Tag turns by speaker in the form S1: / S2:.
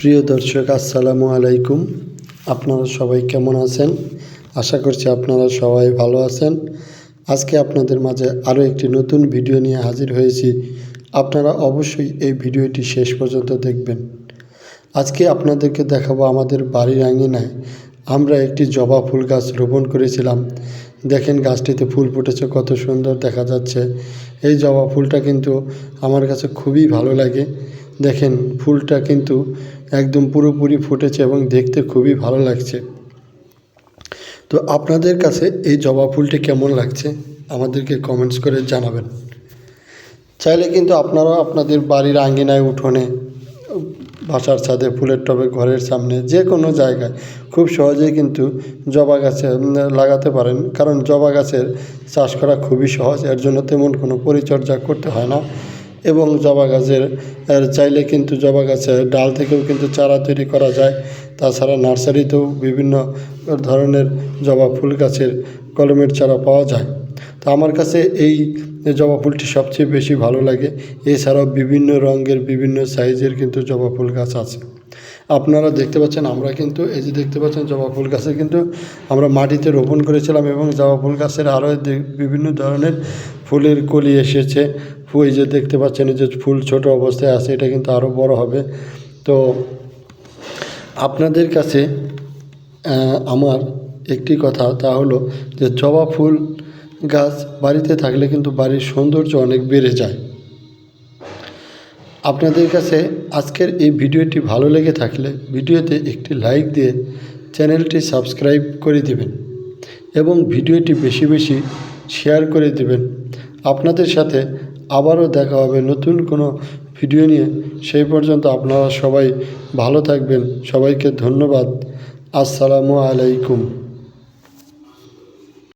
S1: প্রিয় দর্শক, আসসালামু আলাইকুম। আপনারা সবাই কেমন আছেন? আশা করছি আপনারা সবাই ভালো আছেন। আজকে আপনাদের মাঝে আরও একটি নতুন ভিডিও নিয়ে হাজির হয়েছি। আপনারা অবশ্যই এই ভিডিওটি শেষ পর্যন্ত দেখবেন। আজকে আপনাদেরকে দেখাবো আমাদের বাড়ির আঙিনায় আমরা একটি জবা ফুল গাছ রোপণ করেছিলাম। দেখেন গাছটিতে ফুল ফুটেছে, কত সুন্দর দেখা যাচ্ছে। এই জবা ফুলটা কিন্তু আমার কাছে খুবই ভালো লাগে। দেখেন ফুলটা কিন্তু একদম পুরোপুরি ফুটেছে এবং দেখতে খুবই ভালো লাগছে। তো আপনাদের কাছে এই জবা ফুলটি কেমন লাগছে? আমাদেরকে কমেন্টস করে জানাবেন। চাইলে কিন্তু আপনারাও আপনাদের বাড়ির আঙ্গিনায়, উঠোনে, বাসার ছাদে, ফুলের টবে, ঘরের সামনে, যে কোনো জায়গায় খুব সহজেই কিন্তু জবা গাছে লাগাতে পারেন। কারণ জবা গাছের চাষ করা খুবই সহজ। এর জন্য তেমন কোনো পরিচর্যা করতে হয় না। এবং জবা গাছের চাইলে কিন্তু জবা গাছের ডাল থেকেও কিন্তু চারা তৈরি করা যায়। তাছাড়া নার্সারিতেও বিভিন্ন ধরনের জবা ফুল গাছের কলমের চারা পাওয়া যায়। তো আমার কাছে এই জবা ফুলটি সবচেয়ে বেশি ভালো লাগে। এছাড়াও বিভিন্ন রঙের, বিভিন্ন সাইজের কিন্তু জবা ফুল গাছ আছে। আপনারা দেখতে পাচ্ছেন, আমরা কিন্তু এই যে দেখতে পাচ্ছেন জবা ফুল গাছে কিন্তু আমরা মাটিতে রোপণ করেছিলাম এবং জবা ফুল গাছের আরও বিভিন্ন ধরনের ফুলের কলি এসেছে। ফুল যে দেখতে পাচ্ছেন যে ফুল ছোট অবস্থায় আছে, এটা কিন্তু আরও বড় হবে। তো আপনাদের কাছে আমার একটি কথা, তা হলো যে জবা ফুল গাছ বাড়িতে থাকলে কিন্তু বাড়ির সৌন্দর্য অনেক বেড়ে যায়। আপনাদের কাছে আজকের এই ভিডিওটি ভালো লেগে থাকলে ভিডিওতে একটি লাইক দিয়ে চ্যানেলটি সাবস্ক্রাইব করে দিবেন এবং ভিডিওটি বেশি বেশি শেয়ার করে দিবেন। আপনাদের সাথে আবারও দেখা হবে নতুন কোনো ভিডিও নিয়ে। সেই পর্যন্ত আপনারা সবাই ভালো থাকবেন। সবাইকে ধন্যবাদ। আসসালামু আলাইকুম।